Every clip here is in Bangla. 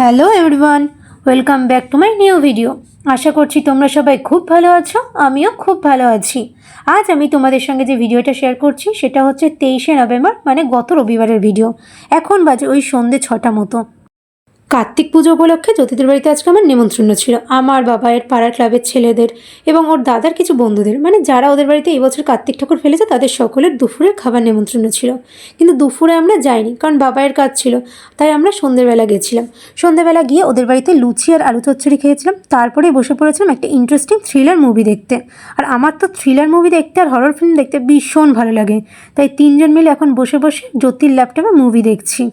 Hello everyone, welcome back to my new video. আশা করছি তোমরা সবাই খুব ভালো আছো, আমিও খুব ভালো আছি। আজ আমি তোমাদের সঙ্গে যে ভিডিওটা শেয়ার করছি, সেটা হচ্ছে তেইশে নভেম্বর মানে গত রবিবারের ভিডিও। এখন বাজে ওই সন্ধে ছটা মতো। কার্তিক পুজো উপলক্ষে জ্যোতিদের বাড়িতে আজকে আমার নিমন্ত্রণ ছিল। আমার বাবায়ের পাড়ার ক্লাবের ছেলেদের এবং ওর দাদার কিছু বন্ধুদের। মানে যারা ওদের বাড়িতে এই বছর কার্তিক ঠাকুর ফেলেছে, তাদের সকলের দুপুরের খাবার নিমন্ত্রণ ছিল। কিন্তু দুপুরে আমরা যাইনি, কারণ বাবায়ের কাজ ছিল, তাই আমরা সন্ধ্যেবেলা গেছিলাম। সন্ধ্যেবেলা গিয়ে ওদের বাড়িতে লুচি আর আলু চচ্চড়ি খেয়েছিলাম। তারপরে বসে পড়েছিলাম একটা ইন্টারেস্টিং থ্রিলার মুভি দেখতে। আর আমার তো থ্রিলার মুভি দেখতে আর হরর ফিল্ম দেখতে ভীষণ ভালো লাগে। তাই তিনজন মিলে এখন বসে বসে জ্যোতির ল্যাপটপে মুভি দেখছি।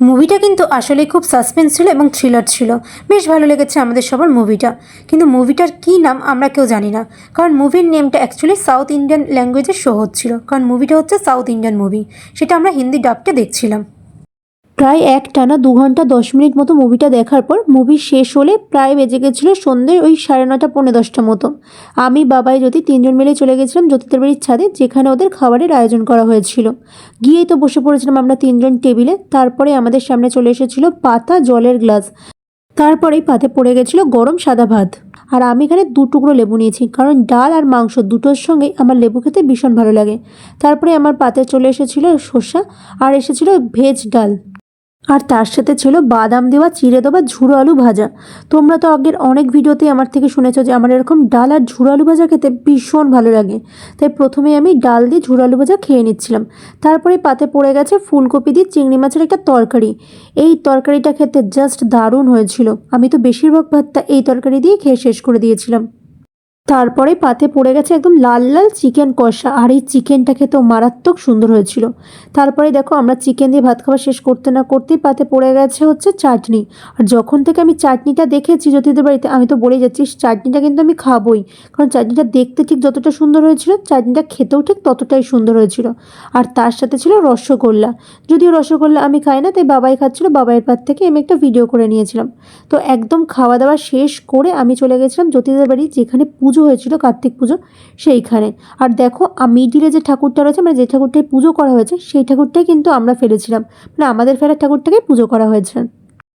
মুভিটা কিন্তু আসলে খুব সাসপেন্স ছিল এবং থ্রিলার ছিল। বেশ ভালো লেগেছে আমাদের সবার মুভিটা কিন্তু মুভিটার কি নাম আমরা কেউ জানি না। কারণ মুভির নেমটা অ্যাকচুয়ালি সাউথ ইন্ডিয়ান ল্যাঙ্গুয়েজে শো হচ্ছিল। কারণ মুভিটা হচ্ছে সাউথ ইন্ডিয়ান মুভি সেটা আমরা হিন্দি ডাবটা দেখছিলাম। প্রায় এক টানা দু ঘণ্টা দশ মিনিট মতো মুভিটা দেখার পর মুভি শেষ হলে প্রায় বেজে গেছিল সন্ধ্যে ওই সাড়ে নটা পৌনে দশটা মতো। আমি, বাবাই, জ্যোতি তিনজন মিলে চলে গেছিলাম জ্যোতিদের বাড়ির ছাদে, যেখানে ওদের খাবারের আয়োজন করা হয়েছিল। গিয়েই তো বসে পড়েছিলাম আমরা তিনজন টেবিলে। তারপরে আমাদের সামনে চলে এসেছিল পাতা জলের গ্লাস। তারপরেই পাতে পড়ে গেছিল গরম সাদা ভাত। আর আমি এখানে দু টুকরো লেবু নিয়েছি, কারণ ডাল আর মাংস দুটোর সঙ্গেই আমার লেবু খেতে ভীষণ ভালো লাগে। তারপরে আমার পাতে চলে এসেছিল শসা আর এসেছিল ভেজ ডাল। আর তার সাথে ছিল বাদাম দেওয়া, চিড়ে দেওয়া, ঝুড়ো আলু ভাজা। তোমরা তো আগের অনেক ভিডিওতে আমার থেকে শুনেছো যে আমার এরকম ডাল আর ঝুড়ো আলু ভাজা খেতে ভীষণ ভালো লাগে। তাই প্রথমে আমি ডাল দিয়ে ঝুড়ো আলু ভাজা খেয়ে নিচ্ছিলাম। তারপরে পাতে পড়ে গেছে ফুলকপি দিয়ে চিংড়ি মাছের একটা তরকারি। এই তরকারিটা খেতে জাস্ট দারুণ হয়েছিল। আমি তো বেশিরভাগ ভাতটা এই তরকারি দিয়ে খেয়ে শেষ করে দিয়েছিলাম। তারপরে পাতে পড়ে গেছে একদম লাল লাল চিকেন কষা। আর এই চিকেনটা খেতেও মারাত্মক সুন্দর হয়েছিল। তারপরে দেখো, আমরা চিকেন দিয়ে ভাত খাওয়া শেষ করতে না করতেই পাতে পড়ে গেছে হচ্ছে চাটনি। আর যখন থেকে আমি চাটনিটা দেখেছি জ্যোতিদের বাড়িতে, আমি তো বলেই যাচ্ছি, চাটনিটা কিন্তু আমি খাবোই। কারণ চাটনিটা দেখতে ঠিক যতটা সুন্দর হয়েছিল, চাটনিটা খেতেও ঠিক ততটাই সুন্দর হয়েছিল। আর তার সাথে ছিল রসগোল্লা। যদিও রসগোল্লা আমি খাই না, তাই বাবাই খাচ্ছিল। বাবাইয়ের পাত থেকে আমি একটা ভিডিও করে নিয়েছিলাম। তো একদম খাওয়া দাওয়া শেষ করে আমি চলে গেছিলাম জ্যোতিদের বাড়ি, যেখানে পুজো হয়েছিল, কার্তিক পুজো সেইখানে। আর দেখো মিডিলে যে ঠাকুরটা রয়েছে মানে যে ঠাকুরটায় পুজো করা হয়েছে, সেই ঠাকুরটাই কিন্তু আমরা ফেলেছিলাম। মানে আমাদের ফেরার ঠাকুরটাকেই পুজো করা হয়েছে।